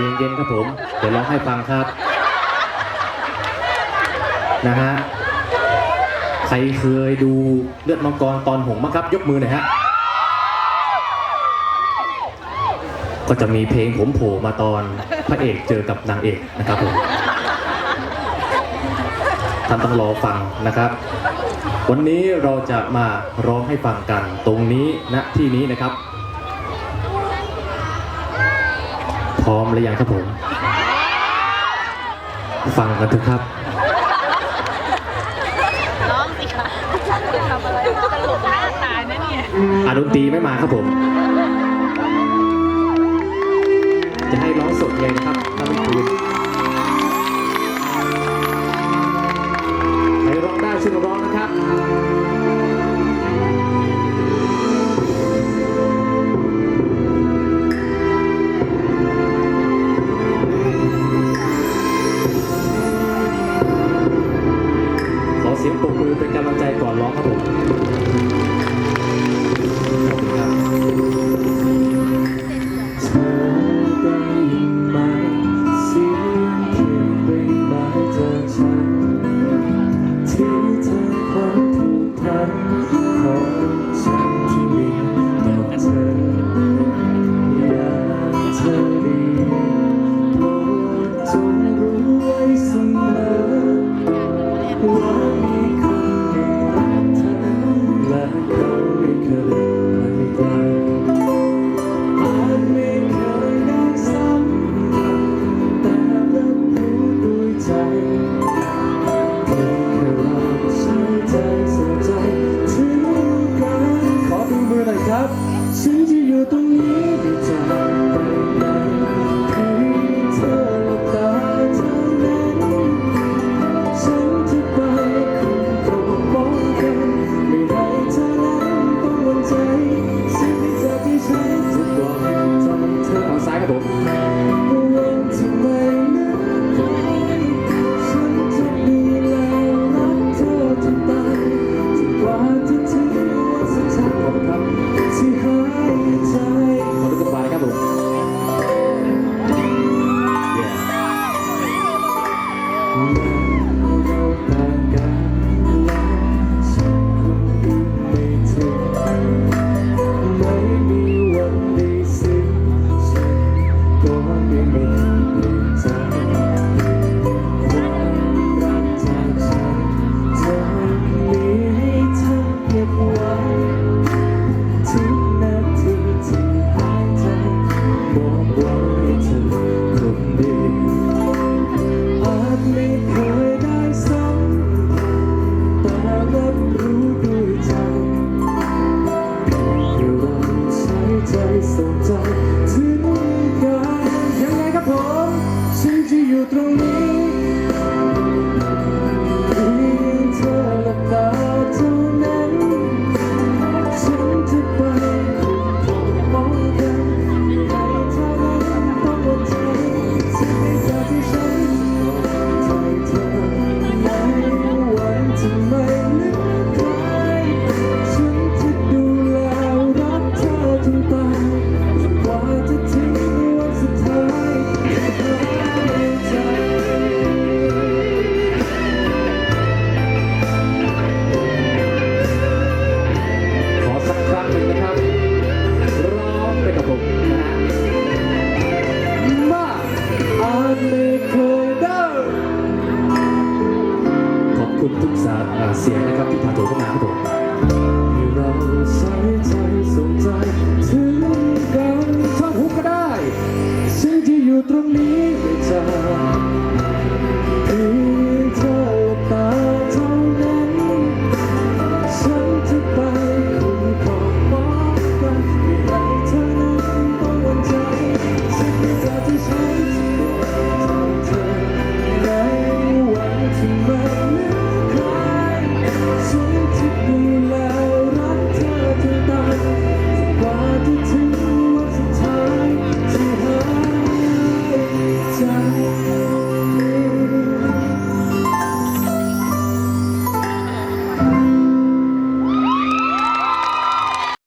เย็นๆครับผม เดี๋ยวร้องให้ฟังครับ นะฮะ ใครเคยดูเลือดมังกรตอนหงมั้งครับ ยกมือหน่อยฮะ ก็จะมีเพลงผมโผล่มาตอนพระเอกเจอกับนางเอกนะครับผมท่านต้องรอฟังนะครับ วันนี้เราจะมาร้องให้ฟังกันตรงนี้ณนะที่นี้นะครับ พร้อมหรือยังครับผม ฟังกันเถอะครับร้องสิคะทำอะไรตลกหน้าตายนะเนี่ยอาดนตีไม่มาครับผม จะให้ร้องสดเลยนะครับถ้าไม่คืนใครร้องได้ช่วยร้องนะครับ Thank you. 값을 질려도 내뱉자 Música was ุณทุกสาเสียงนะครับที่ผ่านตัวเข้ามาครับผม